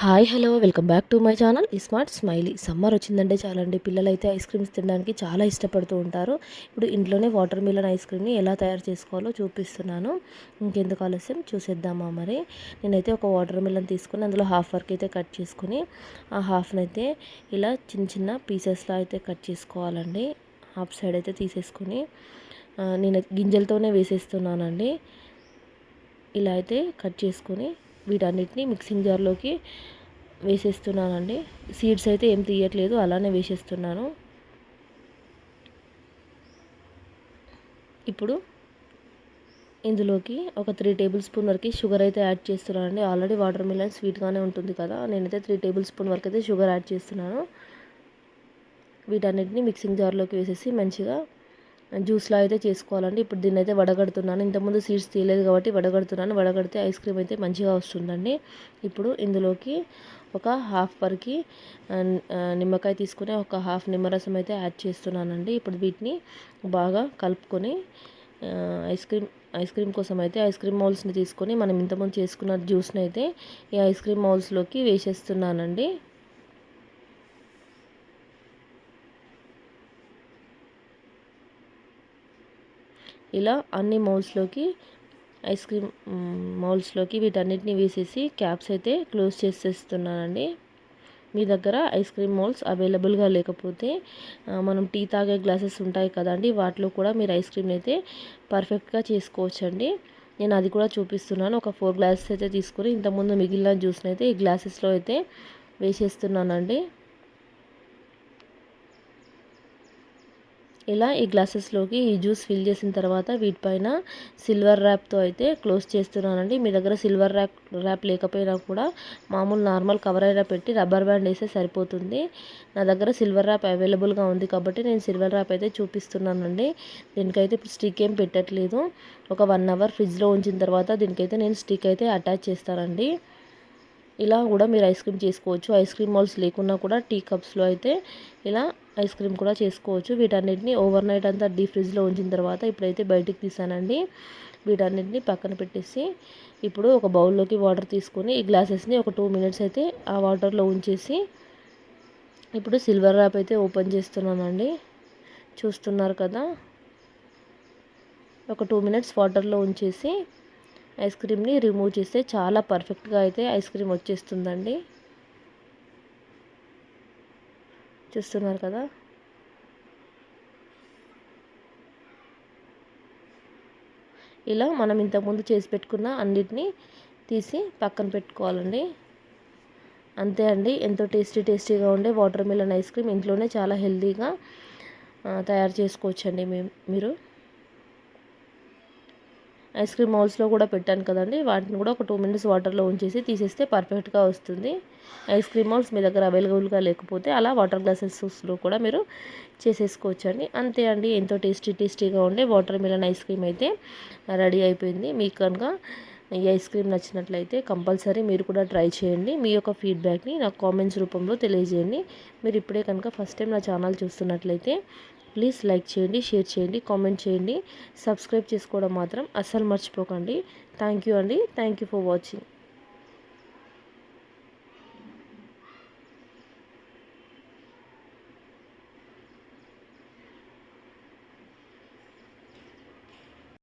Hi hello welcome back to my channel. Smart smiley. Summer వచ్చిందంటే చాలండి. పిల్లలైతే ice creams తినడానికి చాలా ఇష్టపడుతూ ఉంటారు. ఇప్పుడు ఇంట్లోనే వాటర్ మిలన్ ఐస్ క్రీమ్ని ఎలా తయారు చేసుకోవాలో చూపిస్తున్నాను. ఇంకెందుకు ఆలస్యం? చూసేద్దామా మరి? నేనైతే ఒక వాటర్ మిలన్ తీసుకుని అందులో హాఫ్ వర్క్ అయితే కట్ చేసుకుని ఆ హాఫ్ని అయితే ఇలా చిన్న చిన్న పీసెస్లో అయితే కట్ చేసుకోవాలండి. హాఫ్ సైడ్ అయితే తీసేసుకొని నేను గింజలతోనే వేసేస్తున్నానండి. ఇలా అయితే కట్ చేసుకుని వీటన్నిటిని మిక్సింగ్ జార్లోకి వేసేస్తున్నానండి. సీడ్స్ అయితే ఏం తీయట్లేదు అలానే వేసేస్తున్నాను. ఇప్పుడు ఇందులోకి ఒక త్రీ టేబుల్ స్పూన్ వరకు షుగర్ అయితే యాడ్ చేస్తున్నానండి. ఆల్రెడీ వాటర్ మిలన్ స్వీట్గానే ఉంటుంది కదా నేనైతే త్రీ టేబుల్ స్పూన్ వరకు అయితే షుగర్ యాడ్ చేస్తున్నాను. వీటన్నిటిని మిక్సింగ్ జార్లోకి వేసేసి మంచిగా జ్యూస్లో అయితే చేసుకోవాలండి. ఇప్పుడు దీన్ని అయితే వడగడుతున్నాను. ఇంతకుముందు సీడ్స్ తీయలేదు కాబట్టి వడగడుతున్నాను. వడగడితే ఐస్ క్రీమ్ అయితే మంచిగా వస్తుందండి. ఇప్పుడు ఇందులోకి ఒక హాఫ్ వరకు నిమ్మకాయ తీసుకుని ఒక హాఫ్ నిమ్మరసం అయితే యాడ్ చేస్తున్నానండి. ఇప్పుడు వీటిని బాగా కలుపుకొని ఐస్ క్రీమ్ ఐస్ క్రీమ్ కోసం అయితే ఐస్ క్రీమ్ మౌల్స్ని తీసుకొని మనం ఇంతకుముందు చేసుకున్న జ్యూస్ని అయితే ఈ ఐస్ క్రీమ్ మౌల్స్లోకి వేసేస్తున్నానండి. ఇలా అన్ని మౌల్స్లోకి ఐస్ క్రీమ్ మౌల్స్లోకి వీటన్నిటిని వేసేసి క్యాప్స్ అయితే క్లోజ్ చేసేస్తున్నానండి. మీ దగ్గర ఐస్ క్రీమ్ మౌల్స్ అవైలబుల్గా లేకపోతే మనం టీ తాగే గ్లాసెస్ ఉంటాయి కదండి వాటిలో కూడా మీరు ఐస్ క్రీమ్ అయితే పర్ఫెక్ట్గా చేసుకోవచ్చండి. నేను అది కూడా చూపిస్తున్నాను. ఒక ఫోర్ గ్లాసెస్ అయితే తీసుకొని ఇంతకుముందు మిగిలిన జ్యూస్ని అయితే ఈ గ్లాసెస్లో అయితే వేసేస్తున్నానండి. ఇలా ఈ గ్లాసెస్లోకి ఈ జ్యూస్ ఫిల్ చేసిన తర్వాత వీటిపైన సిల్వర్ ర్యాప్తో అయితే క్లోజ్ చేస్తున్నానండి. మీ దగ్గర సిల్వర్ ర్యాప్ ర్యాప్ లేకపోయినా కూడా మామూలు నార్మల్ కవర్ అయినా పెట్టి రబ్బర్ బ్యాండ్ వేస్తే సరిపోతుంది. నా దగ్గర సిల్వర్ ర్యాప్ అవైలబుల్గా ఉంది కాబట్టి నేను సిల్వర్ ర్యాప్ అయితే చూపిస్తున్నానండి. దీనికైతే స్టిక్ ఏం పెట్టట్లేదు. ఒక వన్ అవర్ ఫ్రిడ్జ్లో ఉంచిన తర్వాత దీనికైతే నేను స్టిక్ అయితే అటాచ్ చేస్తానండి. ఇలా కూడా మీరు ఐస్ క్రీమ్ చేసుకోవచ్చు. ఐస్ క్రీమ్ మాల్స్ లేకున్నా కూడా టీ కప్స్లో అయితే ఇలా ఐస్ క్రీమ్ కూడా చేసుకోవచ్చు. వీటన్నిటిని ఓవర్ నైట్ అంతా డీ ఫ్రిడ్జ్లో ఉంచిన తర్వాత ఇప్పుడైతే బయటికి తీసానండి. వీటన్నిటిని పక్కన పెట్టేసి ఇప్పుడు ఒక బౌల్లోకి వాటర్ తీసుకొని ఈ గ్లాసెస్ని ఒక టూ మినిట్స్ అయితే ఆ వాటర్లో ఉంచేసి ఇప్పుడు సిల్వర్ ర్యాప్ అయితే ఓపెన్ చేస్తున్నానండి చూస్తున్నారు కదా? ఒక టూ మినిట్స్ వాటర్లో ఉంచేసి ఐస్ క్రీమ్ని రిమూవ్ చేస్తే చాలా పర్ఫెక్ట్గా అయితే ఐస్ క్రీమ్ వచ్చేస్తుందండి. చూస్తున్నారు కదా? ఇలా మనం ఇంతకుముందు చేసి పెట్టుకున్న అన్నిటినీ తీసి పక్కన పెట్టుకోవాలండి. అంతే అండి ఎంతో టేస్టీ టేస్టీగా ఉండే వాటర్ మిలన్ ఐస్ క్రీమ్ ఇంట్లోనే చాలా హెల్తీగా తయారు చేసుకోవచ్చండి మేము మీరు. ఐస్ క్రీమ్ మౌల్స్లో కూడా పెట్టాను కదండి. వాటిని కూడా ఒక టూ మినిట్స్ వాటర్లో ఉంచేసి తీసేస్తే పర్ఫెక్ట్గా వస్తుంది. ఐస్ క్రీమ్ మౌల్స్ మీ దగ్గర అవైలబుల్గా లేకపోతే అలా వాటర్ గ్లాసెస్లో కూడా మీరు చేసేసుకోవచ్చండి. అంతే అండి. ఎంతో టేస్టీ టేస్టీగా ఉండే వాటర్ మిలన్ ఐస్ క్రీమ్ అయితే రెడీ అయిపోయింది. మీకు కనుక ఈ ఐస్ క్రీమ్ నచ్చినట్లయితే కంపల్సరీ మీరు కూడా ట్రై చేయండి. మీ యొక్క ఫీడ్బ్యాక్ని నాకు కామెంట్స్ రూపంలో తెలియజేయండి. మీరు ఇప్పుడే కనుక ఫస్ట్ టైం నా ఛానల్ చూస్తున్నట్లయితే ప్లీజ్ లైక్ చేయండి షేర్ చేయండి కామెంట్ చేయండి. సబ్స్క్రైబ్ చేసుకోవడం మాత్రం అస్సలు మర్చిపోకండి. థ్యాంక్ యూ అండి. Thank you for watching.